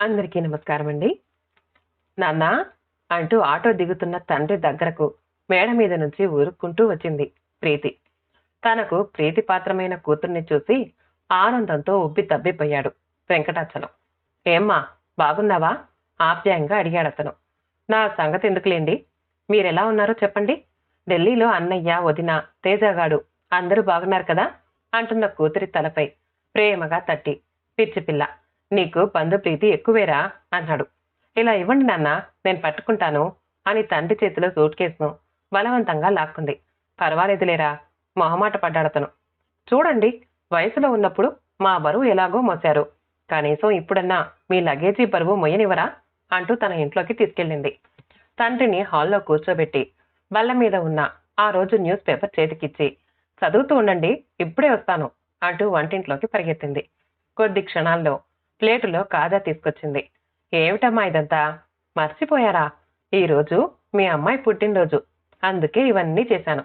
అందరికీ నమస్కారం అండి నాన్న అంటూ ఆటో దిగుతున్న తండ్రి దగ్గరకు మేడ మీద నుంచి ఊరుక్కుంటూ వచ్చింది ప్రీతి. తనకు ప్రీతి పాత్రమైన కూతుర్ని చూసి ఆనందంతో ఉబ్బి తబ్బిపోయాడు వెంకటాచలం. ఏమ్మా బాగున్నావా? ఆప్యాయంగా అడిగాడు అతను. నా సంగతి ఎందుకులేండి? మీరెలా ఉన్నారో చెప్పండి. ఢిల్లీలో అన్నయ్య వదిన తేజగాడు అందరూ బాగున్నారు కదా? అంటున్న కూతురి తలపై ప్రేమగా తట్టి పిచ్చిపిల్ల నీకు బంధు ప్రీతి ఎక్కువేరా? అన్నాడు. ఇలా ఇవ్వండి నాన్న నేను పట్టుకుంటాను అని తండ్రి చేతిలో సూట్ కేసును బలవంతంగా లాక్కుంది. పర్వాలేదులేరా? మొహమాట పడ్డాడతను. చూడండి వయసులో ఉన్నప్పుడు మా బరువు ఎలాగో మోశారు. కనీసం ఇప్పుడన్నా మీ లగేజీ బరువు మొయ్యనివరా అంటూ తన ఇంట్లోకి తీసుకెళ్ళింది. తండ్రిని హాల్లో కూర్చోబెట్టి బల్ల మీద ఉన్న ఆ రోజు న్యూస్ పేపర్ చేతికిచ్చి చదువుతూ ఉండండి ఇప్పుడే వస్తాను అంటూ వంటింట్లోకి పరిగెత్తింది. కొద్ది క్షణాల్లో ప్లేటులో కాజా తీసుకొచ్చింది. ఏమిటమ్మా ఇదంతా? మర్చిపోయారా? ఈరోజు మీ అమ్మాయి పుట్టినరోజు. అందుకే ఇవన్నీ చేశాను.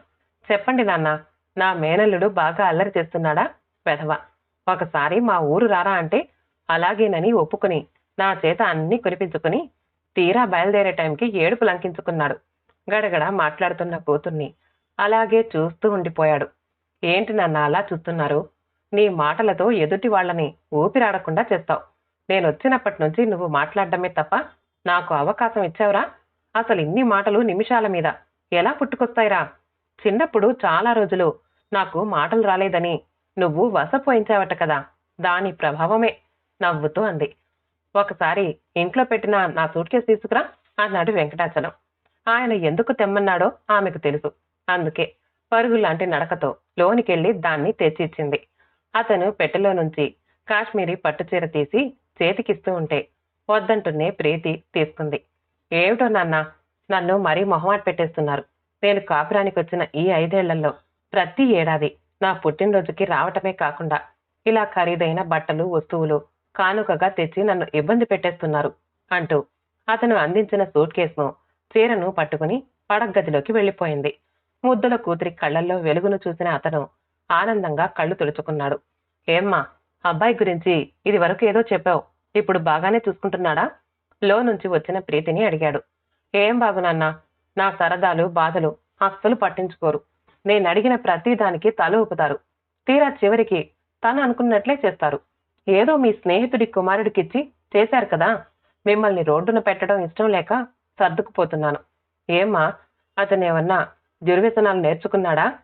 చెప్పండి నాన్న నా మేనల్లుడు బాగా అల్లరి చేస్తున్నాడా? వెధవ ఒకసారి మా ఊరు రారా అంటే అలాగేనని ఒప్పుకుని నా చేత అన్నీ కురిపించుకుని తీరా బయలుదేరే టైంకి ఏడుపు లంకించుకున్నాడు. గడగడ మాట్లాడుతున్న కూతుర్ని అలాగే చూస్తూ ఉండిపోయాడు. ఏంటి నన్ను అలా చూస్తున్నారు? నీ మాటలతో ఎదుటి వాళ్ళని ఊపిరాడకుండా చేస్తావు. నేను వచ్చినప్పటి నుంచి నువ్వు మాట్లాడడమే తప్ప నాకు అవకాశం ఇచ్చావురా? అసలు ఇన్ని మాటలు నిమిషాల మీద ఎలా పుట్టుకొస్తాయిరా? చిన్నప్పుడు చాలా రోజులు నాకు మాటలు రాలేదని నువ్వు వసపోయించావట కదా దాని ప్రభావమే నవ్వుతూ అంది. ఒకసారి ఇంట్లో పెట్టిన నా సూట్ కేసు తీసుకురా అన్నాడు వెంకటాచలం. ఆయన ఎందుకు తెమ్మన్నాడో ఆమెకు తెలుసు. అందుకే పరుగు లాంటి నడకతో లోనికెళ్ళి దాన్ని తెచ్చి ఇచ్చింది అతను పెట్టెలో నుంచి కాశ్మీరీ పట్టుచీర తీసి చేతికిస్తూ ఉంటే వద్దంటున్నే ప్రీతి తీసుకుంది. ఏమిటో నాన్న నన్ను మరీ మొహమాట పెట్టేస్తున్నారు. నేను కాపురానికి వచ్చిన ఈ ఐదేళ్ళలో ప్రతి ఏడాది నా పుట్టినరోజుకి రావటమే కాకుండా ఇలా ఖరీదైన బట్టలు వస్తువులు కానుకగా తెచ్చి నన్ను ఇబ్బంది పెట్టేస్తున్నారు అంటూ అతను అందించిన సూట్ కేసును చీరను పట్టుకుని పడగదిలోకి వెళ్ళిపోయింది. ముద్దుల కూతురి కళ్ళల్లో వెలుగును చూసిన అతను ఆనందంగా కళ్ళు తుడుచుకున్నాడు. ఏమ్మా అబ్బాయి గురించి ఇది వరకు ఏదో చెప్పావు. ఇప్పుడు బాగానే చూసుకుంటున్నాడా? లో నుంచి వచ్చిన ప్రీతిని అడిగాడు. ఏం బాగునన్నా నా సరదాలు బాధలు అస్సలు పట్టించుకోరు. నేను అడిగిన ప్రతి దానికి తల ఊపుతారు. తీరా చివరికి తను అనుకున్నట్లే చేస్తారు. ఏదో మీ స్నేహితుడి కుమారుడికిచ్చి చేశారు కదా. మిమ్మల్ని రోడ్డున పెట్టడం ఇష్టం లేక సర్దుకుపోతున్నాను. ఏమ్మా అతను ఏమన్నా దుర్వ్యసనాలు నేర్చుకున్నాడా?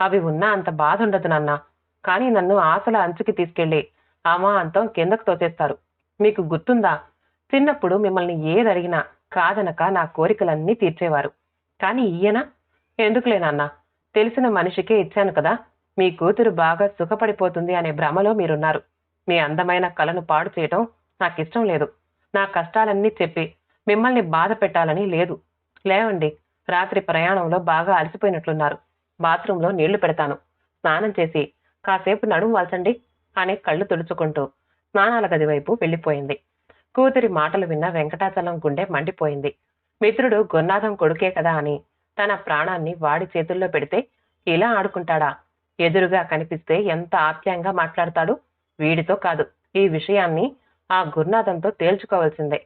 అవి ఉన్నా అంత బాధ ఉండదు నాన్న. కానీ నన్ను ఆశల అంచుకి తీసుకెళ్ళి అమాంతం కిందకు తోసేస్తారు. మీకు గుర్తుందా? చిన్నప్పుడు మిమ్మల్ని ఏదడిగినా కాదనక నా కోరికలన్నీ తీర్చేవారు. కానీ ఈయన? ఎందుకులే నాన్న? తెలిసిన మనిషికే ఇచ్చాను కదా. మీ కూతురు బాగా సుఖపడిపోతుంది అనే భ్రమలో మీరున్నారు. మీ అందమైన కలను పాడు చేయటం నాకు ఇష్టం లేదు. నా కష్టాలన్నీ చెప్పి మిమ్మల్ని బాధ పెట్టాలని లేదు. లేవండి. రాత్రి ప్రయాణంలో బాగా అలసిపోయినట్లున్నారు. బాత్రూంలో నీళ్ళు పెడతాను. స్నానం చేసి కాసేపు నడుము వాల్చండి అని కళ్ళు తుడుచుకుంటూ స్నానాల గది వైపు వెళ్ళిపోయింది. కూతురి మాటలు విన్న వెంకటాచలం గుండె మండిపోయింది. మిత్రుడు గున్నాథం కొడుకే కదా అని తన ప్రాణాన్ని వాడి చేతుల్లో పెడితే ఇలా ఆడుకుంటాడా? ఎదురుగా కనిపిస్తే ఎంత ఆప్యాయంగా మాట్లాడతాడు? వీడితో కాదు ఈ విషయాన్ని ఆ గురునాథంతో తేల్చుకోవాల్సిందే.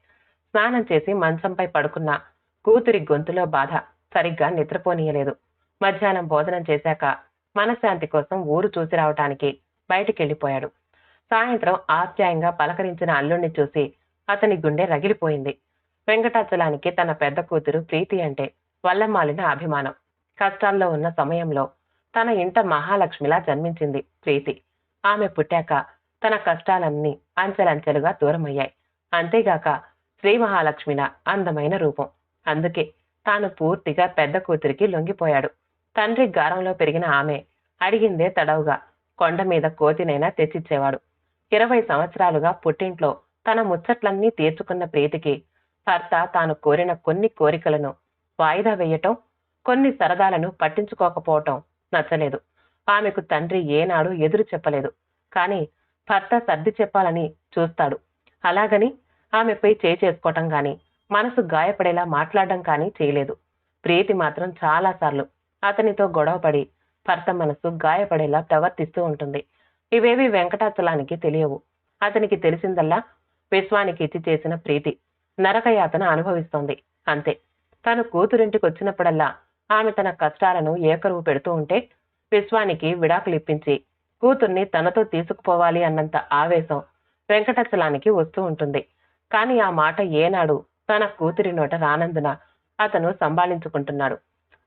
స్నానం చేసి మంచంపై పడుకున్న కూతురి గొంతులో బాధ సరిగ్గా నిద్రపోనీయలేదు. మధ్యాహ్నం భోజనం చేశాక మనశ్శాంతి కోసం ఊరు చూసి రావటానికి బయటికెళ్ళిపోయాడు. సాయంత్రం ఆప్యాయంగా పలకరించిన అల్లుణ్ణి చూసి అతని గుండె రగిలిపోయింది. వెంకటాచలానికి తన పెద్ద కూతురు ప్రీతి అంటే వల్లమాలిన అభిమానం. కష్టాల్లో ఉన్న సమయంలో తన ఇంట మహాలక్ష్మిలా జన్మించింది ప్రీతి. ఆమె పుట్టాక తన కష్టాలన్నీ అంచెలంచెలుగా దూరమయ్యాయి. అంతేగాక శ్రీ మహాలక్ష్మిన అందమైన రూపం. అందుకే తాను పూర్తిగా పెద్ద కూతురికి లొంగిపోయాడు. తండ్రి గారంలో పెరిగిన ఆమె అడిగిందే తడవుగా. కొండ మీద కోతినైనా తెచ్చిచ్చేవాడు. ఇరవై సంవత్సరాలుగా పుట్టింట్లో తన ముచ్చట్లన్నీ తీర్చుకున్న ప్రీతికి భర్త తాను కోరిన కొన్ని కోరికలను వాయిదా వేయటం కొన్ని సరదాలను పట్టించుకోకపోవటం నచ్చలేదు. ఆమెకు తండ్రి ఏనాడు ఎదురు చెప్పలేదు. కానీ భర్త సర్ది చెప్పాలని చూస్తాడు. అలాగని ఆమెపై చేసుకోవటం గాని మనసు గాయపడేలా మాట్లాడడం కానీ చేయలేదు. ప్రీతి మాత్రం చాలాసార్లు అతనితో గొడవపడి భర్త మనసు గాయపడేలా ప్రవర్తిస్తూ ఉంటుంది. ఇవేవి వెంకటాచలానికి తెలియవు. అతనికి తెలిసిందల్లా విశ్వానికి ఇచ్చి చేసిన ప్రీతి నరకయాతన అనుభవిస్తోంది. అంతే. తను కూతురింటికి వచ్చినప్పుడల్లా ఆమె తన కష్టాలను ఏకరువు పెడుతూ ఉంటే విశ్వానికి విడాకులు ఇప్పించి కూతుర్ని తనతో తీసుకుపోవాలి అన్నంత ఆవేశం వెంకటాచలానికి వస్తూ ఉంటుంది. కానీ ఆ మాట ఏనాడు తన కూతురి నోట రానందున అతను సంభాళించుకుంటున్నాడు.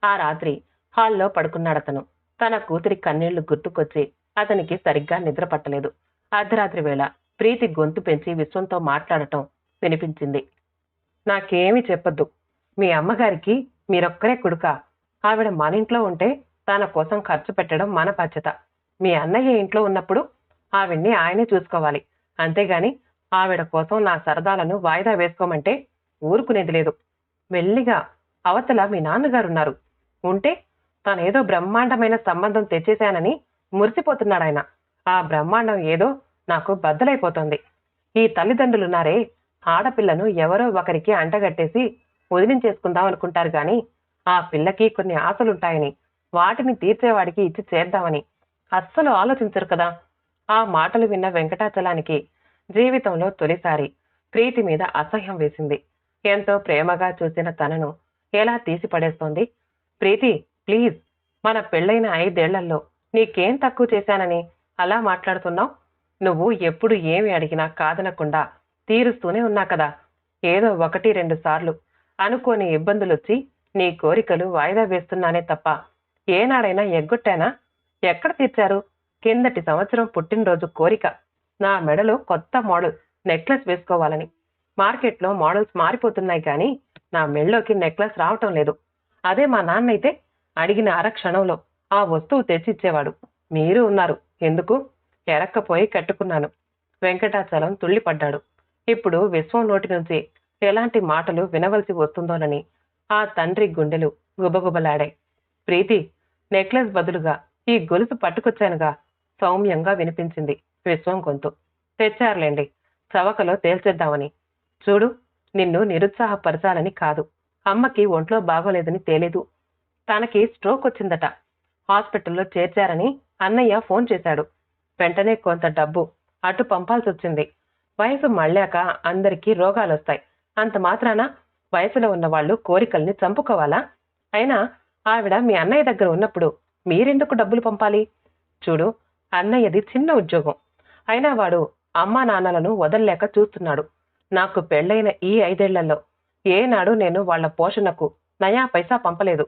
ఆ రాత్రి హాల్లో పడుకున్నాడతను తన కూతురి కన్నీళ్ళు గుర్తుకొచ్చి అతనికి సరిగ్గా నిద్ర పట్టలేదు. అర్ధరాత్రి వేళ ప్రీతి గొంతు పెంచి విశ్వంతో మాట్లాడటం వినిపించింది. నాకేమీ చెప్పొద్దు. మీ అమ్మగారికి మీరొక్కరే కొడుక. ఆవిడ మన ఇంట్లో ఉంటే తన కోసం ఖర్చు పెట్టడం మన బాధ్యత. మీ అన్నయ్య ఇంట్లో ఉన్నప్పుడు ఆవిడ్ని ఆయనే చూసుకోవాలి. అంతేగాని ఆవిడ కోసం నా సరదాలను వాయిదా వేసుకోమంటే ఊరుకునేది లేదు. మెల్లిగా అవతల మీ నాన్నగారున్నారు. ఉంటే తానేదో బ్రహ్మాండమైన సంబంధం తెచ్చేశానని మురిసిపోతున్నాడాయన. ఆ బ్రహ్మాండం ఏదో నాకు బద్దలైపోతుంది. ఈ తల్లిదండ్రులున్నారే ఆడపిల్లను ఎవరో ఒకరికి అంటగట్టేసి వదిలించేసుకుందాం అనుకుంటారు గాని ఆ పిల్లకి కొన్ని ఆశలుంటాయని వాటిని తీర్చేవాడికి ఇచ్చి చేద్దామని అస్సలు ఆలోచించరు కదా. ఆ మాటలు విన్న వెంకటాచలానికి జీవితంలో తొలిసారి ప్రీతి మీద అసహ్యం వేసింది. ఎంతో ప్రేమగా చూసిన తనను ఎలా తీసిపడేస్తోంది? ప్రీతి ప్లీజ్ మన పెళ్ళైన ఐదేళ్ళలో నీకేం తక్కువ చేశానని అలా మాట్లాడుతున్నావు? నువ్వు ఎప్పుడు ఏమి అడిగినా కాదనకుండా తీరుస్తూనే ఉన్నా కదా. ఏదో ఒకటి రెండు సార్లు అనుకోని ఇబ్బందులొచ్చి నీ కోరికలు వాయిదా వేస్తున్నానే తప్ప ఏనాడైనా ఎగ్గొట్టానా? ఎక్కడ తీర్చారు? కిందటి సంవత్సరం పుట్టినరోజు కోరిక. నా మెడలో కొత్త మోడల్ నెక్లెస్ వేసుకోవాలని. మార్కెట్లో మోడల్స్ మారిపోతున్నాయి కానీ నా మెళ్ళోకి నెక్లెస్ రావటం లేదు. అదే మా నాన్న అయితే అడిగిన అర క్షణంలో ఆ వస్తువు తెచ్చిచ్చేవాడు. మీరు ఉన్నారు. ఎందుకు? ఎరక్కపోయి కట్టుకున్నాను. వెంకటాచలం తుళ్ళిపడ్డాడు. ఇప్పుడు విశ్వం నోటి నుంచి ఎలాంటి మాటలు వినవలసి వస్తుందోనని ఆ తండ్రి గుండెలు గుబగుబలాడాయి. ప్రీతి నెక్లెస్ బదులుగా ఈ గొలుసు పట్టుకొచ్చానుగా సౌమ్యంగా వినిపించింది విశ్వం గొంతు. తెచ్చారులేండి. చవకలో తేల్చేద్దామని. చూడు నిన్ను నిరుత్సాహపరచాలని కాదు. అమ్మకి ఒంట్లో బాగోలేదని తేలేదు. తనకి స్ట్రోక్ వచ్చిందట. హాస్పిటల్లో చేర్చారని అన్నయ్య ఫోన్ చేశాడు. వెంటనే కొంత డబ్బు అటు పంపాల్సి వచ్చింది. వయసు మళ్ళాక అందరికీ రోగాలొస్తాయి. అంత మాత్రాన వయసులో ఉన్న వాళ్ళు కోరికల్ని చంపుకోవాలా? అయినా ఆవిడ మీ అన్నయ్య దగ్గర ఉన్నప్పుడు మీరెందుకు డబ్బులు పంపాలి? చూడు అన్నయ్యది చిన్న ఉద్యోగం. అయినా వాడు అమ్మా నాన్నలను వదల్లేక చూస్తున్నాడు. నాకు పెళ్ళైన ఈ ఐదేళ్ళలో ఏనాడు నేను వాళ్ళ పోషణకు నయా పైసా పంపలేదు.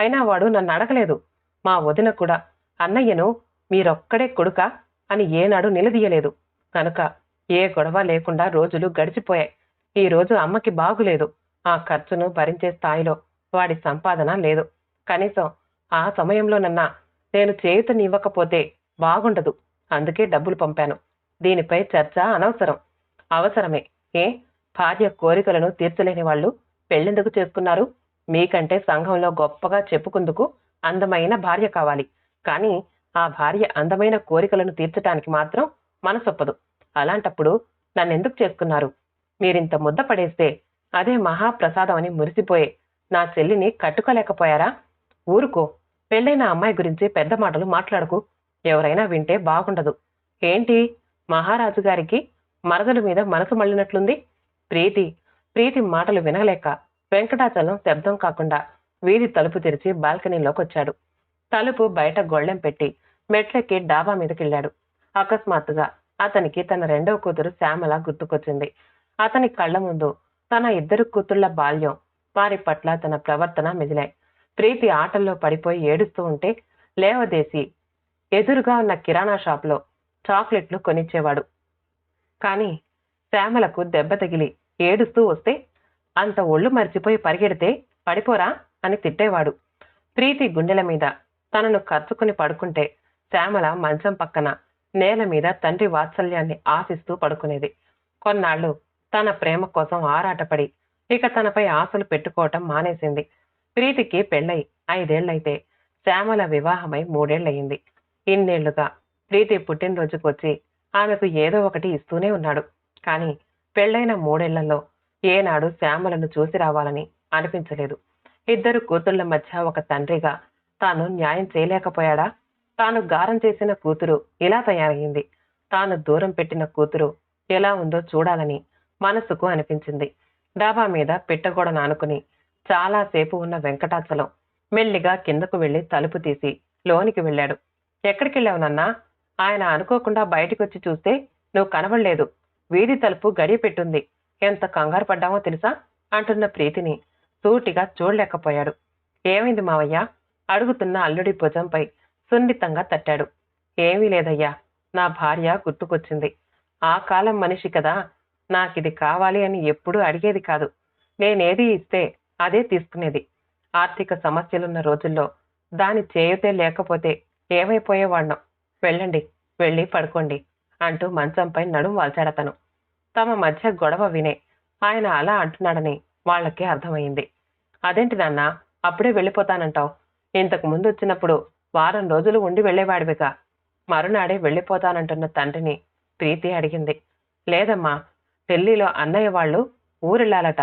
అయినా వాడు నన్ను అడగలేదు. మా వదిన కూడా అన్నయ్యను మీరొక్కడే కొడుక అని ఏనాడు నిలదీయలేదు. కనుక ఏ గొడవ లేకుండా రోజులు గడిచిపోయాయి. ఈ రోజు అమ్మకి బాగులేదు. ఆ ఖర్చును భరించే స్థాయిలో వాడి సంపాదన లేదు. కనీసం ఆ సమయంలోనన్నా నేను చేయుతనివ్వకపోతే బాగుండదు. అందుకే డబ్బులు పంపాను. దీనిపై చర్చ అనవసరం. అవసరమే. ఏ? భార్య కోరికలను తీర్చలేని వాళ్ళు పెళ్ళెందుకు చేసుకున్నారు మీకంటే సంఘంలో గొప్పగా చెప్పుకుందుకు అందమైన భార్య కావాలి. కానీ ఆ భార్య అందమైన కోరికలను తీర్చటానికి మాత్రం మనసొప్పదు. అలాంటప్పుడు నన్నెందుకు చేసుకున్నారు మీరింత ముద్ద పడేస్తే అదే మహాప్రసాదం అని మురిసిపోయే నా చెల్లిని కట్టుకోలేకపోయారా? ఊరుకో. పెళ్ళైన అమ్మాయి గురించి పెద్ద మాటలు మాట్లాడకు. ఎవరైనా వింటే బాగుండదు. ఏంటి? మహారాజు గారికి మరదల మీద మనసు మళ్ళినట్లుంది? ప్రీతి ప్రీతి మాటలు వినలేక వెంకటాచలం శబ్దం కాకుండా వీధి తలుపు తెరిచి బాల్కనీలోకి వచ్చాడు. తలుపు బయట గొళ్ళెం పెట్టి మెట్లెక్కి డాబా మీదకెళ్ళాడు. అకస్మాత్తుగా అతనికి తన రెండవ కూతురు శ్యామల గుర్తుకొచ్చింది. అతని కళ్ళ ముందు తన ఇద్దరు కూతుళ్ళ బాల్యం వారి పట్ల తన ప్రవర్తన మిగిలాయి ప్రీతి ఆటల్లో పడిపోయి ఏడుస్తూ ఉంటే లేవదేసి ఎదురుగా ఉన్న కిరాణా షాప్లో చాక్లెట్లు కొనిచ్చేవాడు. కానీ శ్యామలకు దెబ్బ తగిలి ఏడుస్తూ వస్తే అంత ఒళ్ళు మర్చిపోయి పరిగెడితే పడిపోరా అని తిట్టేవాడు. ప్రీతి గుండెల మీద తనను కరుచుకుని పడుకుంటే శ్యామల మంచం పక్కన నేల మీద తండ్రి వాత్సల్యాన్ని ఆశిస్తూ పడుకునేది. కొన్నాళ్ళు తన ప్రేమ కోసం ఆరాటపడి ఇక తనపై ఆశలు పెట్టుకోవటం మానేసింది. ప్రీతికి పెళ్ళై ఐదేళ్ళైతే శ్యామల వివాహమై మూడేళ్ళయింది ఇన్నేళ్ళుగా ప్రీతి పుట్టినరోజుకు వచ్చి ఆమెకు ఏదో ఒకటి ఇస్తూనే ఉన్నాడు. కానీ పెళ్ళైన మూడేళ్ళలో ఏనాడు శ్యామలను చూసి రావాలని అనిపించలేదు. ఇద్దరు కూతుళ్ళ మధ్య ఒక తండ్రిగా తాను న్యాయం చేయలేకపోయాడా? తాను గారం చేసిన కూతురు ఇలా తయారయ్యింది. తాను దూరం పెట్టిన కూతురు ఎలా ఉందో చూడాలని మనసుకు అనిపించింది. డాబా మీద పిట్టగోడను ఆనుకుని చాలాసేపు ఉన్న వెంకటాచలం మెల్లిగా కిందకు వెళ్ళి తలుపు తీసి లోనికి వెళ్ళాడు. ఎక్కడికెళ్ళావు నన్నా? ఆయన అనుకోకుండా బయటికొచ్చి చూస్తే నువ్వు కనబడలేదు. వీధి తలుపు గడియ పెట్టుంది. ఎంత కంగారు పడ్డామో తెలుసా? అంటున్న ప్రీతిని సూటిగా చూడలేకపోయాడు. ఏమైంది మావయ్య? అడుగుతున్న అల్లుడి భుజంపై సున్నితంగా తట్టాడు. ఏమీ లేదయ్యా నా భార్య గుర్తుకొచ్చింది. ఆ కాలం మనిషి కదా నాకిది కావాలి అని ఎప్పుడూ అడిగేది కాదు. నేనేది ఇస్తే అదే తీసుకునేది. ఆర్థిక సమస్యలున్న రోజుల్లో దాని చేయుతే లేకపోతే ఏమైపోయేవాణ్ణం. వెళ్ళండి వెళ్ళి పడుకోండి అంటూ మంచంపై నడుం వాల్చాడతను. తమ మధ్య గొడవ వినే. ఆయన అలా అంటున్నాడని వాళ్ళకి అర్థమైంది అదేంటి నాన్న అప్పుడే వెళ్ళిపోతానంటావు. ఇంతకు ముందు వచ్చినప్పుడు వారం రోజులు ఉండి వెళ్ళేవాడివిగా. మరునాడే వెళ్ళిపోతానంటున్న తండ్రిని ప్రీతి అడిగింది. లేదమ్మా ఢిల్లీలో అన్నయ్య వాళ్ళు ఊరెళ్ళాలట.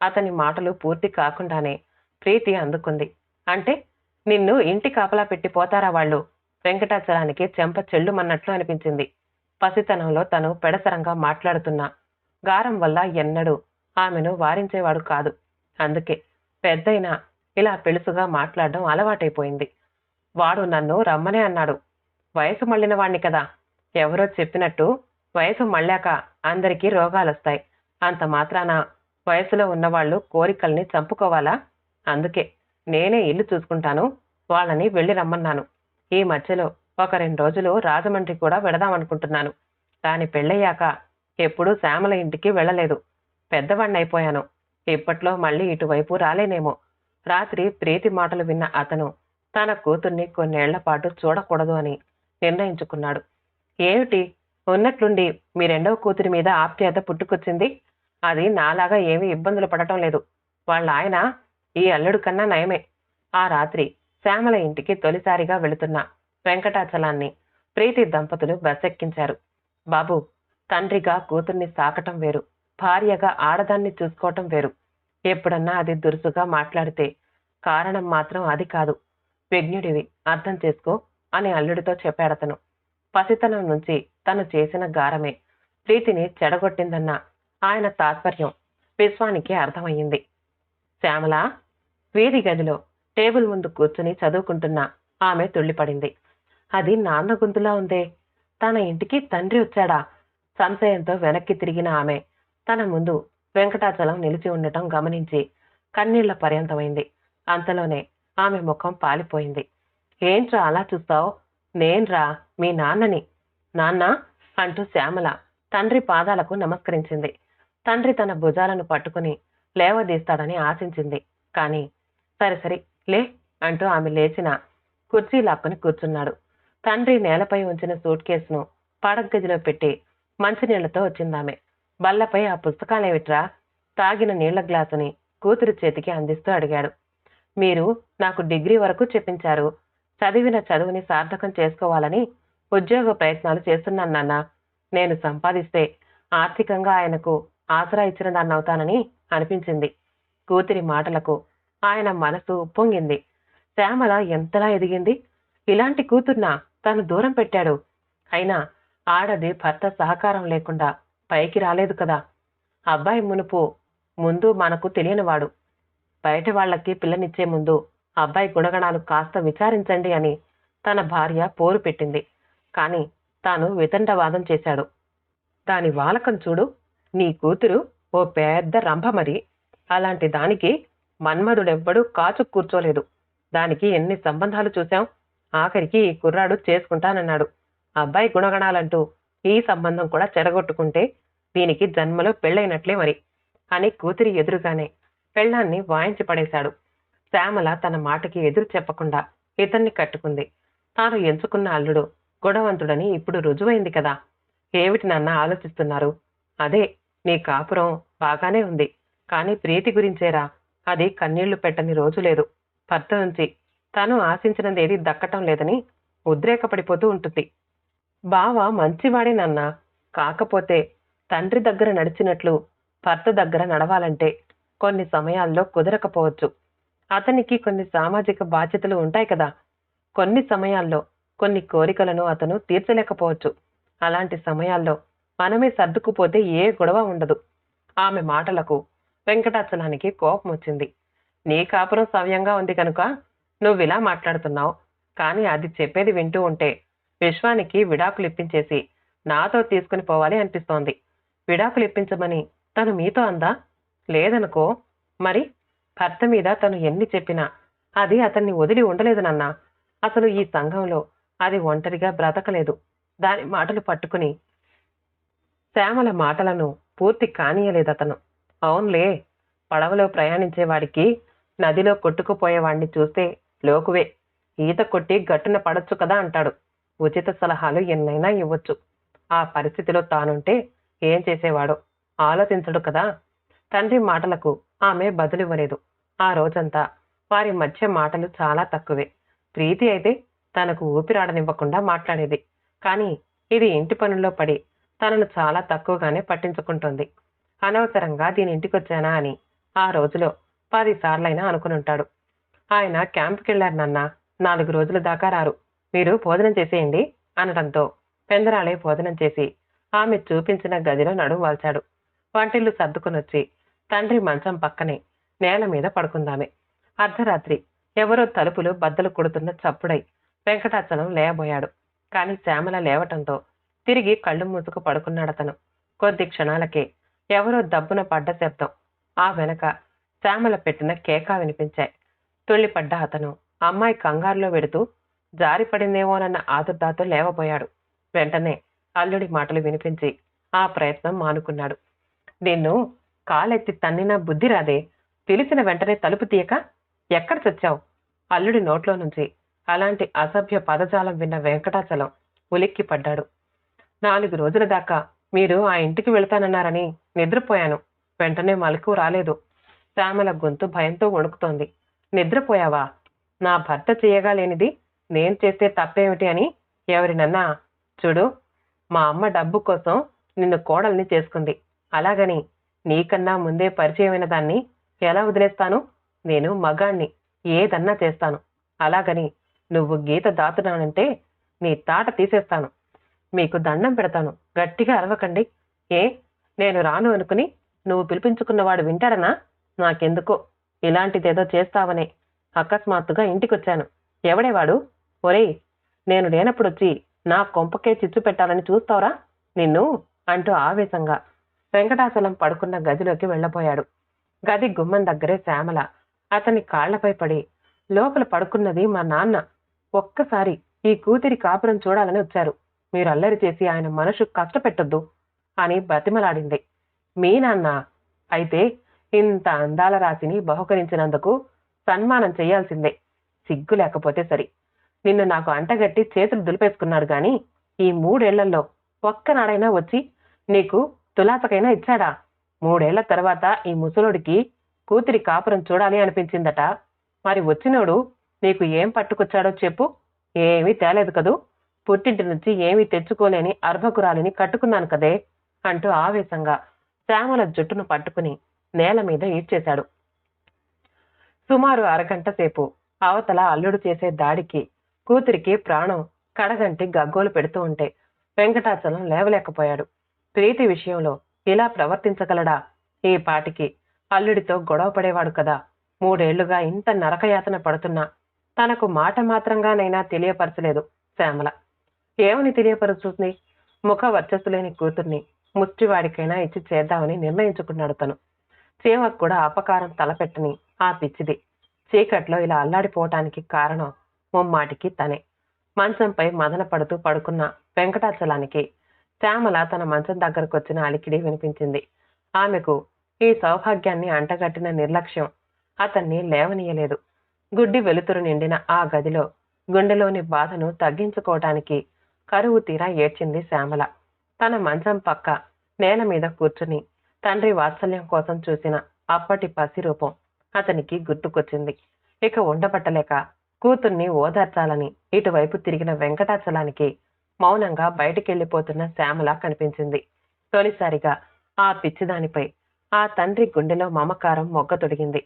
అతని మాటలు పూర్తి కాకుండానే ప్రీతి అందుకుంది. అంటే నిన్ను ఇంటి కాపలా పెట్టి పోతారా వాళ్ళు? వెంకటాచలానికి చెంప చెల్లుమన్నట్లు అనిపించింది. పసితనంలో తను పెడసరంగా మాట్లాడుతున్నా గారం వల్ల ఎన్నడూ ఆమెను వారించేవాడు కాదు. అందుకే పెద్దయినా ఇలా పెలుసుగా మాట్లాడడం అలవాటైపోయింది. వాడు నన్ను రమ్మనే అన్నాడు. వయసు మళ్ళిన వాణ్ణి కదా. ఎవరో చెప్పినట్టు వయసు మళ్ళాక అందరికీ రోగాలొస్తాయి. అంత మాత్రాన వయసులో ఉన్నవాళ్ళు కోరికల్ని చంపుకోవాలా? అందుకే నేనే ఇల్లు చూసుకుంటాను. వాళ్ళని వెళ్ళి రమ్మన్నాను. ఈ మధ్యలో ఒక రెండు రోజులు రాజమండ్రి కూడా వెడదామనుకుంటున్నాను దాని పెళ్ళయ్యాక ఎప్పుడూ శ్యామల ఇంటికి వెళ్ళలేదు. పెద్దవాణ్ణైపోయాను ఇప్పట్లో మళ్ళీ ఇటువైపు రాలేనేమో. రాత్రి ప్రీతి మాటలు విన్న అతను తన కూతుర్ని కొన్నేళ్ళ పాటు చూడకూడదు అని నిర్ణయించుకున్నాడు. ఏమిటి? ఉన్నట్లుండి మీ రెండవ కూతురి మీద ఆప్యాయత పుట్టుకొచ్చింది? అది నాలాగా ఏమీ ఇబ్బందులు పడటం లేదు. వాళ్ళ ఆయన ఈ అల్లుడు కన్నా నయమే. ఆ రాత్రి శ్యామల ఇంటికి తొలిసారిగా వెళుతున్నా. వెంకటాచలాన్ని ప్రీతి దంపతులు బస్సెక్కించారు. బాబు తండ్రిగా కూతుర్ని సాకటం వేరు. భార్యగా ఆడదాన్ని చూసుకోవటం వేరు. ఎప్పుడన్నా అది దురుసుగా మాట్లాడితే కారణం మాత్రం అది కాదు. విజ్ఞుడివి అర్థం చేసుకో అని అల్లుడితో చెప్పాడతను. పసితనం నుంచి తను చేసిన గారమే. ప్రీతిని చెడగొట్టిందన్న ఆయన తాత్పర్యం విశ్వానికి అర్థమయ్యింది. శ్యామల వీధి గదిలో టేబుల్ ముందు కూర్చుని చదువుకుంటున్న ఆమె తుళ్ళిపడింది. అది నాన్న గొంతులా ఉందే. తన ఇంటికి తండ్రి వచ్చాడా? సంశయంతో వెనక్కి తిరిగిన ఆమె. తన ముందు వెంకటాచలం నిలిచి ఉండటం గమనించి కన్నీళ్ళ పర్యంతమైంది. అంతలోనే ఆమె ముఖం పాలిపోయింది. ఏంట్రా అలా చూస్తావు? నేన్రా మీ నాన్నని? నాన్న అంటూ శ్యామల తండ్రి పాదాలకు నమస్కరించింది. తండ్రి తన భుజాలను పట్టుకుని లేవదీస్తాడని ఆశించింది. కానీ సరే సరే లే అంటూ ఆమె లేచిన కుర్చీ లాక్కుని కూర్చున్నాడు. తండ్రి నేలపై ఉంచిన సూట్ కేసును పడగ్గదిలో పెట్టి మంచినీళ్ళతో వచ్చిందామె. బల్లపై ఆ పుస్తకాలేమిట్రా తాగిన నీళ్ళ గ్లాసుని కూతురు చేతికి అందిస్తూ అడిగాడు. మీరు నాకు డిగ్రీ వరకు చెప్పించారు. చదివిన చదువుని సార్థకం చేసుకోవాలని ఉద్యోగ ప్రయత్నాలు చేస్తున్నాను నాన్న. నేను సంపాదిస్తే ఆర్థికంగా ఆయనకు ఆసరా ఇచ్చిన దాన్నవుతానని అనిపించింది. కూతురి మాటలకు ఆయన మనసు ఉప్పొంగింది. శ్యామల ఎంతలా ఎదిగింది? ఇలాంటి కూతుర్నా? తను దూరం పెట్టాడు. అయినా ఆడది భర్త సహకారం లేకుండా పైకి రాలేదు కదా. అబ్బాయి మునుపు ముందు మనకు తెలియనివాడు. బయట వాళ్ళకి పిల్లనిచ్చే ముందు అబ్బాయి గుణగణాలు కాస్త విచారించండి అని తన భార్య పోరు పెట్టింది. కాని తాను వితండవాదం చేశాడు. దాని వాలకం చూడు నీ కూతురు ఓ పెద్ద రంభ మరి. అలాంటి దానికి మన్మధుడెవ్వడూ కాచు కూర్చోలేదు. దానికి ఎన్ని సంబంధాలు చూశాం? ఆఖరికి ఈ కుర్రాడు చేసుకుంటానన్నాడు. అబ్బాయి గుణగణాలంటూ ఈ సంబంధం కూడా చెడగొట్టుకుంటే దీనికి జన్మలో పెళ్ళైనట్లే మరి అని కూతురి ఎదురుగానే పెళ్ళాన్ని వాయించి పడేశాడు. శ్యామల తన మాటకి ఎదురు చెప్పకుండా ఇతన్ని కట్టుకుంది. తాను ఎంచుకున్న అల్లుడు గుణవంతుడని ఇప్పుడు రుజువైంది కదా. ఏమిటి నాన్న ఆలోచిస్తున్నారు? అదే నీ కాపురం బాగానే ఉంది. కానీ ప్రీతి గురించేరా? అది కన్నీళ్ళు పెట్టని రోజు లేదు. భర్త నుంచి తను ఆశించినదేది దక్కటం లేదని ఉద్రేకపడిపోతూ ఉంటుంది. బావ మంచివాడే నాన్న. కాకపోతే తండ్రి దగ్గర నడిచినట్లు భర్త దగ్గర నడవాలంటే కొన్ని సమయాల్లో కుదరకపోవచ్చు. అతనికి కొన్ని సామాజిక బాధ్యతలు ఉంటాయి కదా. కొన్ని సమయాల్లో కొన్ని కోరికలను అతను తీర్చలేకపోవచ్చు. అలాంటి సమయాల్లో మనమే సర్దుకుపోతే ఏ గొడవ ఉండదు. ఆమె మాటలకు వెంకటాచలానికి కోపం వచ్చింది నీ కాపురం సవ్యంగా ఉంది కనుక నువ్విలా మాట్లాడుతున్నావు. కానీ అది చెప్పేది వింటూ ఉంటే విశ్వానికి విడాకులు ఇప్పించేసి నాతో తీసుకుని పోవాలి అనిపిస్తోంది. విడాకులు ఇప్పించమని తను మీతో అందా? లేదనుకో మరి భర్త మీద తను ఎన్ని చెప్పినా అది అతన్ని వదిలి ఉండలేదు నాన్న. అసలు ఈ సంఘంలో అది ఒంటరిగా బ్రతకలేదు. దాని మాటలు పట్టుకుని శ్యామల మాటలను పూర్తి కానీయలేదు అతను అవునులే పడవలో ప్రయాణించేవాడికి నదిలో కొట్టుకుపోయేవాడిని చూస్తే లోకువే. ఈత కొట్టి గట్టున పడచ్చు కదా అంటాడు. ఉచిత సలహాలు ఎన్నైనా ఇవ్వచ్చు. ఆ పరిస్థితిలో తానుంటే ఏం చేసేవాడో ఆలోచించడు కదా. తండ్రి మాటలకు ఆమె బదులివ్వలేదు. ఆ రోజంతా వారి మధ్య మాటలు చాలా తక్కువే. ప్రీతి అయితే తనకు ఊపిరాడనివ్వకుండా మాట్లాడేది. కానీ ఇది ఇంటి పనుల్లో పడి తనను చాలా తక్కువగానే పట్టించుకుంటుంది. అనవసరంగా దీని ఇంటికొచ్చానా అని ఆ రోజులో పది సార్లైనా అనుకునుంటాడు. ఆయన క్యాంప్కి వెళ్ళారు నాన్న. నాలుగు రోజుల దాకా రారు. మీరు భోజనం చేసేయండి అనడంతో పెందరాళే భోజనం చేసి ఆమె చూపించిన గదిలో నడుము వాల్చాడు. వంటిల్లు సర్దుకునొచ్చి తండ్రి మంచం పక్కనే నేల మీద పడుకుందామే. అర్ధరాత్రి ఎవరో తలుపులు బద్దలు కొడుతున్న చప్పుడై వెంకటాచలం లేయబోయాడు. కాని శ్యామల లేవటంతో తిరిగి కళ్ళు మూసుకు పడుకున్నాడతను. కొద్ది క్షణాలకే ఎవరో దబ్బున పడ్డ శబ్దం ఆ వెనక శ్యామల పెట్టిన కేకా వినిపించాయి. తుళ్ళిపడ్డ అతను. అమ్మాయి కంగారులో వెడుతూ జారిపడిందేమోనన్న ఆతుర్దాతో లేవబోయాడు. వెంటనే అల్లుడి మాటలు వినిపించి ఆ ప్రయత్నం మానుకున్నాడు. నిన్ను కాలెత్తి తన్నినా బుద్ధి రాదే. తెలిసిన వెంటనే తలుపు తీయక ఎక్కడ చచ్చావు? అల్లుడి నోట్లో నుంచి అలాంటి అసభ్య పదజాలం విన్న వెంకటాచలం ఉలిక్కి పడ్డాడు. నాలుగు రోజుల దాకా మీరు ఆ ఇంటికి వెళ్తానన్నారని నిద్రపోయాను. వెంటనే మలుకు రాలేదు. శ్యామల గొంతు భయంతో వణుకుతోంది. నిద్రపోయావా? నా భర్త చేయగా లేనిది నేను చేస్తే తప్పేమిటి అని ఎవరినన్నా చూడు మా అమ్మ డబ్బు కోసం నిన్ను కోడల్ని చేసుకుంది. అలాగని నీకన్నా ముందే పరిచయమైన దాన్ని ఎలా వదిలేస్తాను? నేను మగాణ్ణి ఏదన్నా చేస్తాను. అలాగని నువ్వు గీత దాతున్నానంటే నీ తాట తీసేస్తాను. మీకు దండం పెడతాను. గట్టిగా అరవకండి. ఏ? నేను రాను అనుకుని నువ్వు పిలిపించుకున్నవాడు వింటాడనా? నాకెందుకో? ఇలాంటిదేదో చేస్తావనే అకస్మాత్తుగా ఇంటికొచ్చాను. ఎవడేవాడు? ఒరేయ్ నేను లేనప్పుడొచ్చి నా కొంపకే చిచ్చు పెట్టాలని చూస్తావురా? నిన్ను అంటూ ఆవేశంగా వెంకటాచలం పడుకున్న గదిలోకి వెళ్ళబోయాడు. గది గుమ్మం దగ్గరే శ్యామల. అతని కాళ్ళపై పడి లోపల పడుకున్నది మా నాన్న. ఒక్కసారి ఈ కూతురి కాపురం చూడాలని వచ్చారు. మీరు అల్లరి చేసి ఆయన మనసు కష్టపెట్టొద్దు అని బతిమలాడింది. మీ నాన్న అయితే ఇంత అందాల రాశిని బహుకరించినందుకు సన్మానం చేయాల్సిందే. సిగ్గు లేకపోతే సరి. నిన్ను నాకు అంటగట్టి చేతులు దులిపేసుకున్నాడు గాని ఈ మూడేళ్ళలో ఒక్కనాడైనా వచ్చి నీకు తులాసకైనా ఇచ్చాడా? మూడేళ్ళ తర్వాత ఈ ముసలోడికి కూతురి కాపురం చూడాలి అనిపించిందట. మరి వచ్చినోడు నీకు ఏం పట్టుకొచ్చాడో చెప్పు. ఏమీ తేలేదు కదూ. పుట్టింటి నుంచి ఏమీ తెచ్చుకోలేని అర్భకురాలిని కట్టుకున్నాను కదే అంటూ ఆవేశంగా శ్యామల జుట్టును పట్టుకుని నేల మీద ఈడ్చేశాడు సుమారు అరగంట సేపు అవతల అల్లుడు చేసే దాడికి కూతురికి ప్రాణం కడగంటి గగ్గోలు పెడుతూ ఉంటే వెంకటాచలం లేవలేకపోయాడు. ప్రీతి విషయంలో ఇలా ప్రవర్తించగలడా? ఈ పాటికి అల్లుడితో గొడవ పడేవాడు కదా. మూడేళ్ళుగా ఇంత నరకయాతన పడుతున్నా తనకు మాట మాత్రంగానైనా తెలియపరచలేదు శ్యామల. ఏమని తెలియపరుచుతుంది? ముఖ వర్చస్సు లేని కూతుర్ని ముష్టివాడికైనా ఇచ్చి చేద్దామని నిర్ణయించుకున్నాడు తను. చీమకు కూడా అపకారం తలపెట్టని ఆ పిచ్చిది. చీకట్లో ఇలా అల్లాడిపోవటానికి కారణం ముమ్మాటికి తనే. మంచంపై మదన పడుతూ పడుకున్న వెంకటాచలానికి శ్యామల తన మంచం దగ్గరకు వచ్చిన అలికిడి వినిపించింది. ఆమెకు ఈ సౌభాగ్యాన్ని అంటగట్టిన నిర్లక్ష్యం అతన్ని లేవనీయలేదు. గుడ్డి వెలుతురు నిండిన ఆ గదిలో గుండెలోని బాధను తగ్గించుకోవటానికి కరువు తీరా ఏడ్చింది శ్యామల. తన మంచం పక్క నేల మీద కూర్చుని తండ్రి వాత్సల్యం కోసం చూసిన అప్పటి పసి రూపం అతనికి గుర్తుకొచ్చింది. ఇక ఉండబట్టలేక కూతుర్ని ఓదార్చాలని ఇటువైపు తిరిగిన వెంకటాచలానికి మౌనంగా బయటికెళ్ళిపోతున్న శ్యామల కనిపించింది. తొలిసారిగా ఆ పిచ్చిదానిపై ఆ తండ్రి గుండెలో మమకారం మొగ్గ తొడిగింది.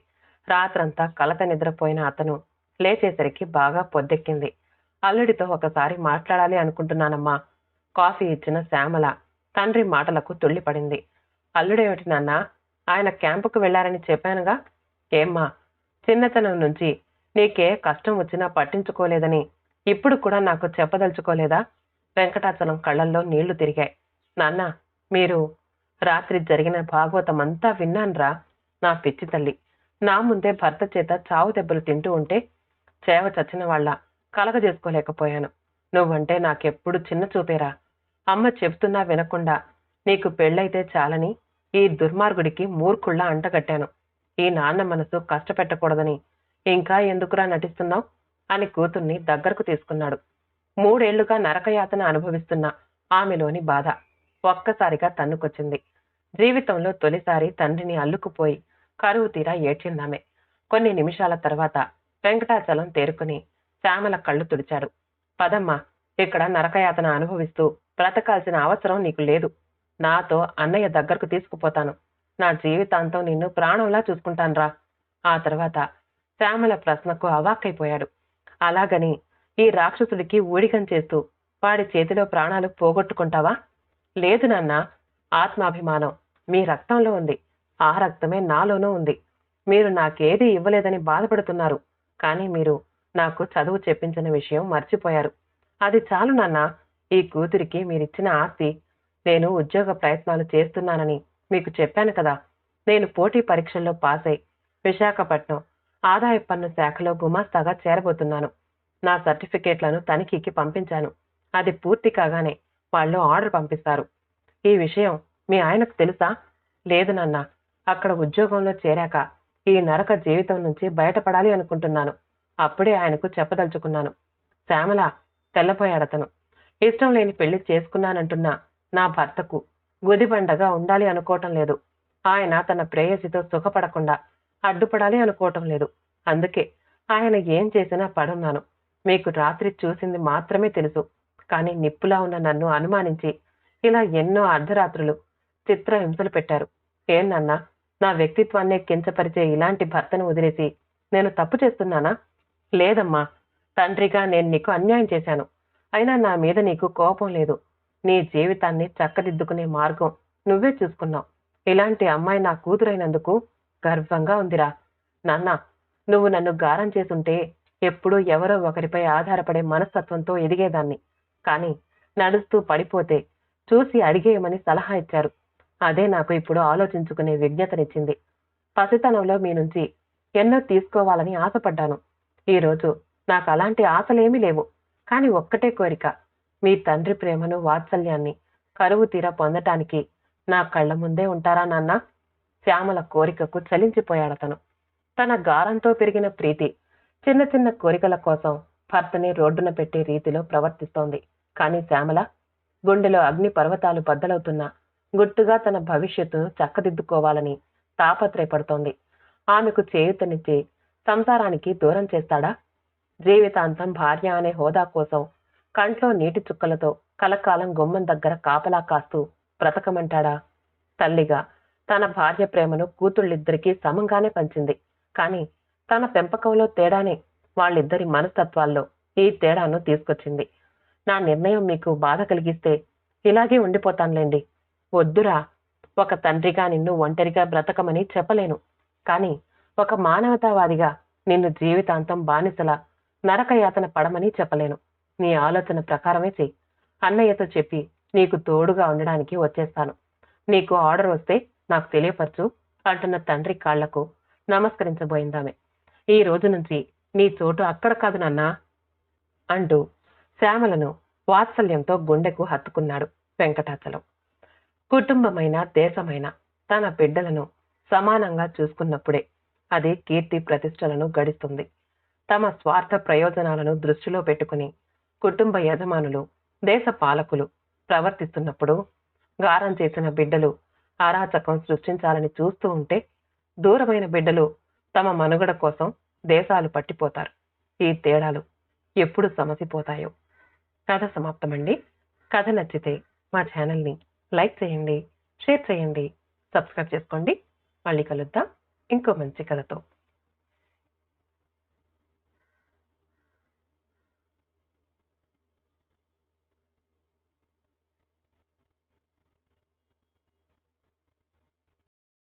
రాత్రంతా కలత నిద్రపోయిన అతను లేచేసరికి బాగా పొద్దెక్కింది. అల్లుడితో ఒకసారి మాట్లాడాలి అనుకుంటున్నానమ్మా కాఫీ ఇచ్చిన శ్యామల తండ్రి మాటలకు తుళ్ళిపడింది. అల్లుడేమిటి నాన్న? ఆయన క్యాంపుకు వెళ్ళారని చెప్పానుగా? ఏమ్మా చిన్నతనం నుంచి నీకే కష్టం వచ్చినా పట్టించుకోలేదని ఇప్పుడు కూడా నాకు చెప్పదలుచుకోలేదా? వెంకటాచలం కళ్ళల్లో నీళ్ళు తిరిగాయి. నాన్న మీరు రాత్రి జరిగిన భాగవతం అంతా విన్నాన్రా నా పిచ్చి తల్లి. నా ముందే భర్త చేత చావు దెబ్బలు తింటూ ఉంటే చేవ చచ్చిన వాళ్ళ కలగజేసుకోలేకపోయాను. నువ్వంటే నాకెప్పుడు చిన్న చూపేరా. అమ్మ చెబుతున్నా వినకుండా నీకు పెళ్ళైతే చాలని ఈ దుర్మార్గుడికి మూర్ఖుళ్ళ అంటగట్టాను ఈ నాన్న మనసు కష్టపెట్టకూడదని ఇంకా ఎందుకురా నటిస్తున్నావు? అని కూతుర్ని దగ్గరకు తీసుకున్నాడు. మూడేళ్ళుగా నరకయాతన అనుభవిస్తున్న ఆమెలోని బాధ ఒక్కసారిగా తన్నుకొచ్చింది. జీవితంలో తొలిసారి తండ్రిని అల్లుకుపోయి కరువు తీరా ఏడ్చిందామె. కొన్ని నిమిషాల తర్వాత వెంకటాచలం తేరుకుని శ్యామల కళ్ళు తుడిచాడు. పదమ్మా ఇక్కడ నరకయాతన అనుభవిస్తూ బ్రతకాల్సిన అవసరం నీకు లేదు. నాతో అన్నయ్య దగ్గరకు తీసుకుపోతాను. నా జీవితాంతం నిన్ను ప్రాణంలా చూసుకుంటానురా. ఆ తర్వాత శ్యామల ప్రశ్నకు అవాక్కైపోయాడు. అలాగని ఈ రాక్షసుడికి ఊడిగం చేస్తూ వాడి చేతిలో ప్రాణాలు పోగొట్టుకుంటావా? లేదు నాన్న ఆత్మాభిమానం. మీ రక్తంలో ఉంది. ఆ రక్తమే నాలోనూ ఉంది. మీరు నాకేది ఇవ్వలేదని బాధపడుతున్నారు. కానీ మీరు నాకు చదువు చెప్పించిన విషయం మర్చిపోయారు. అది చాలు నాన్న. ఈ కూతురికి మీరిచ్చిన ఆస్తి నేను ఉద్యోగ ప్రయత్నాలు చేస్తున్నానని మీకు చెప్పాను కదా. నేను పోటీ పరీక్షల్లో పాస్ అయి విశాఖపట్నం ఆదాయ పన్ను శాఖలో గుమాస్తాగా చేరబోతున్నాను. నా సర్టిఫికేట్లను తనిఖీకి పంపించాను. అది పూర్తి కాగానే వాళ్ళు ఆర్డర్ పంపిస్తారు. ఈ విషయం మీ ఆయనకు తెలుసా? లేదు నాన్న. అక్కడ ఉద్యోగంలో చేరాక ఈ నరక జీవితం నుంచి బయటపడాలి అనుకుంటున్నాను. అప్పుడే ఆయనకు చెప్పదలుచుకున్నాను. శ్యామల తెల్లపోయాడతను ఇష్టం లేని పెళ్ళి చేసుకున్నానంటున్నా. నా భర్తకు గుదిబండగా ఉండాలి అనుకోవటం లేదు. ఆయన తన ప్రేయసితో సుఖపడకుండా అడ్డుపడాలి అనుకోవటం లేదు. అందుకే ఆయన ఏం చేసినా పడున్నాను. మీకు రాత్రి చూసింది మాత్రమే తెలుసు. కానీ నిప్పులా ఉన్న నన్ను అనుమానించి ఇలా ఎన్నో అర్ధరాత్రులు చిత్ర హింసలు పెట్టారు ఏందన్నా నా వ్యక్తిత్వాన్నే కించపరిచే ఇలాంటి భర్తను వదిలేసి నేను తప్పు చేస్తున్నానా? లేదమ్మా తండ్రిగా నేను నీకు అన్యాయం చేశాను. అయినా నా మీద నీకు కోపం లేదు. నీ జీవితాన్ని చక్కదిద్దుకునే మార్గం నువ్వే చూసుకున్నావు. ఇలాంటి అమ్మాయి నా కూతురైనందుకు గర్వంగా ఉందిరా. నాన్న నువ్వు నన్ను గారం చేసుంటే ఎప్పుడూ ఎవరో ఒకరిపై ఆధారపడే మనస్తత్వంతో ఎదిగేదాన్ని. కానీ నడుస్తూ పడిపోతే చూసి అడిగేయమని సలహా ఇచ్చారు. అదే నాకు ఇప్పుడు ఆలోచించుకునే విజ్ఞతనిచ్చింది. పసితనంలో మీ నుంచి ఎన్నో తీసుకోవాలని ఆశపడ్డాను. ఈరోజు నాకు అలాంటి ఆశలేమీ లేవు. కానీ ఒక్కటే కోరిక మీ తండ్రి ప్రేమను వాత్సల్యాన్ని కరువు తీర పొందటానికి నా కళ్ళ ముందే ఉంటారా నాన్న? శ్యామల కోరికకు చలించిపోయాడతను తన గారంతో పెరిగిన ప్రీతి చిన్న చిన్న కోరికల కోసం భర్తని రోడ్డున పెట్టే రీతిలో ప్రవర్తిస్తోంది. కానీ శ్యామల గుండెలో అగ్ని పర్వతాలు బద్దలవుతున్నా గుర్తుగా తన భవిష్యత్తును చక్కదిద్దుకోవాలని తాపత్రయపడుతోంది. ఆమెకు చేయూతనిచ్చి సంసారానికి దూరం చేస్తాడా? జీవితాంతం భార్య అనే హోదా కోసం కంట్లో నీటి చుక్కలతో కలకాలం గుమ్మం దగ్గర కాపలా కాస్తూ బ్రతకమంటాడా? తల్లిగా తన భార్య ప్రేమను కూతుళ్ళిద్దరికీ సమంగానే పంచింది. కానీ తన పెంపకంలో తేడానే వాళ్ళిద్దరి మనస్తత్వాల్లో ఈ తేడాను తీసుకొచ్చింది. నా నిర్ణయం మీకు బాధ కలిగిస్తే ఇలాగే ఉండిపోతానులేండి. వద్దురా ఒక తండ్రిగా నిన్ను ఒంటరిగా బ్రతకమని చెప్పలేను. కానీ ఒక మానవతావాదిగా నిన్ను జీవితాంతం బానిసల నరకయాతన పడమని చెప్పలేను. నీ ఆలోచన ప్రకారమే చెయ్యి. అన్నయ్యతో చెప్పి నీకు తోడుగా ఉండడానికి వచ్చేస్తాను. నీకు ఆర్డర్ వస్తే నాకు తెలియపరచు అంటున్న తండ్రి కాళ్ళకు నమస్కరించబోయిందామె. ఈ రోజు నుంచి నీ చోటు అక్కడ కాదు నాన్నా అంటూ శ్యామలను వాత్సల్యంతో గుండెకు హత్తుకున్నాడు వెంకటాచలం. కుటుంబమైన దేశమైన తన బిడ్డలను సమానంగా చూసుకున్నప్పుడే అది కీర్తి ప్రతిష్టలను గడిస్తుంది. తమ స్వార్థ ప్రయోజనాలను దృష్టిలో పెట్టుకుని కుటుంబ యజమానులు దేశ పాలకులు ప్రవర్తిస్తున్నప్పుడు గారం చేసిన బిడ్డలు అరాచకం సృష్టించాలని చూస్తూ ఉంటే దూరమైన బిడ్డలు తమ మనుగడ కోసం దేశాలు పట్టిపోతారు. ఈ తేడాలు ఎప్పుడు సమసిపోతాయో. కథ సమాప్తమండి. కథ నచ్చితే మా ఛానల్ని లైక్ చేయండి షేర్ చేయండి సబ్స్క్రైబ్ చేసుకోండి. మళ్ళీ కలుద్దాం. ఇంకో మంచి కథతో.